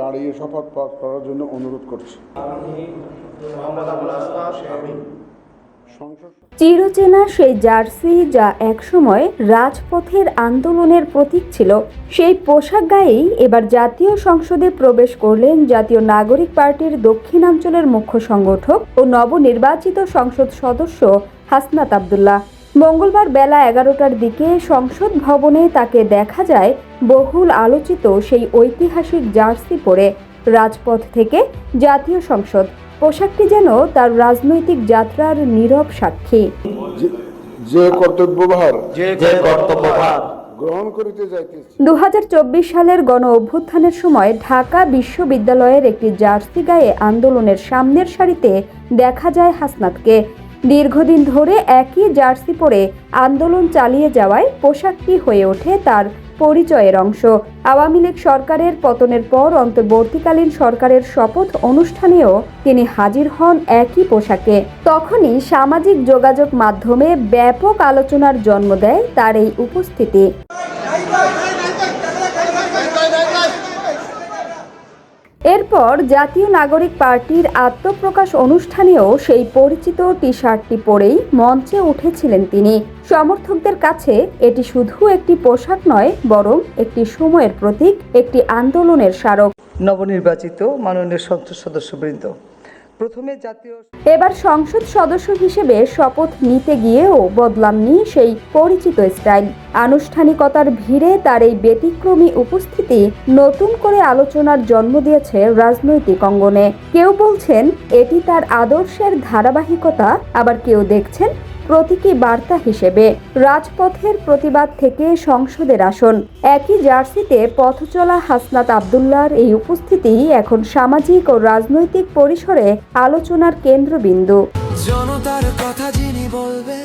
দাঁড়িয়ে শপথ পাঠ করার জন্য অনুরোধ করছি। চিরচেনা সেই জার্সি যা একসময় রাজপথের আন্দোলনের প্রতীক ছিল, সেই পোশাক গায়েই এবার জাতীয় সংসদে প্রবেশ করলেন জাতীয় নাগরিক পার্টির দক্ষিণাঞ্চলের মুখ্য সংগঠক ও নবনির্বাচিত সংসদ সদস্য হাসনাত আবদুল্লাহ। মঙ্গলবার বেলা এগারোটার দিকে সংসদ ভবনে তাকে দেখা যায় বহুল আলোচিত সেই ঐতিহাসিক জার্সি পরে। রাজপথ থেকে জাতীয় সংসদ। পোশাকটি যেন তার রাজনৈতিক যাত্রার নীরব সাক্ষী। যে- কর্তব্যভার যে কর্তব্যভার গ্রহণ করিতে যাইতেছি। দু সালের গণ অভ্যুত্থানের সময় ঢাকা বিশ্ববিদ্যালয়ের একটি জার্সি গায়ে আন্দোলনের সামনের সারিতে দেখা যায় হাসনাতকে। দীর্ঘদিন ধরে একই জার্সি পরে আন্দোলন চালিয়ে যাওয়ায় পোশাকটি হয়ে ওঠে তার পরিচয়ের অংশ। আওয়ামী লীগ সরকারের পতনের পর অন্তর্বর্তীকালীন সরকারের শপথ অনুষ্ঠানেও তিনি হাজির হন একই পোশাকে। তখনই সামাজিক যোগাযোগ মাধ্যমে ব্যাপক আলোচনার জন্ম দেয় তার এই উপস্থিতি। এরপর জাতীয় নাগরিক পার্টির আত্মপ্রকাশ অনুষ্ঠানেও সেই পরিচিত টি শার্টটি পরেই মঞ্চে উঠেছিলেন তিনি। সমর্থকদের কাছে এটি শুধু একটি পোশাক নয়, বরং একটি সময়ের প্রতীক, একটি আন্দোলনের স্মারক। নবনির্বাচিত মাননীয় সংসদ সদস্যবৃন্দ প্রথমে জাতীয় এবার সংসদ সদস্য হিসেবে শপথ নিতে গিয়েও বদলামনি সেই পরিচিত স্টাইল। আনুষ্ঠানিকতার ভিড়ে তার এই ব্যতিক্রমী উপস্থিতি নতুন করে আলোচনার জন্ম দিয়েছে রাজনৈতিক অঙ্গনে। কেউ বলছেন, এটি তার আদর্শের ধারাবাহিকতা, আবার কেউ দেখছেন প্রতীকী বার্তা হিসেবে রাজপথের প্রতিবাদ থেকে সংসদের আসন। একই জার্সিতে পথচলা হাসনাত আবদুল্লার এই উপস্থিতি এখন সামাজিক ও রাজনৈতিক পরিসরে আলোচনার কেন্দ্রবিন্দু। জনতার কথা যিনি বলবে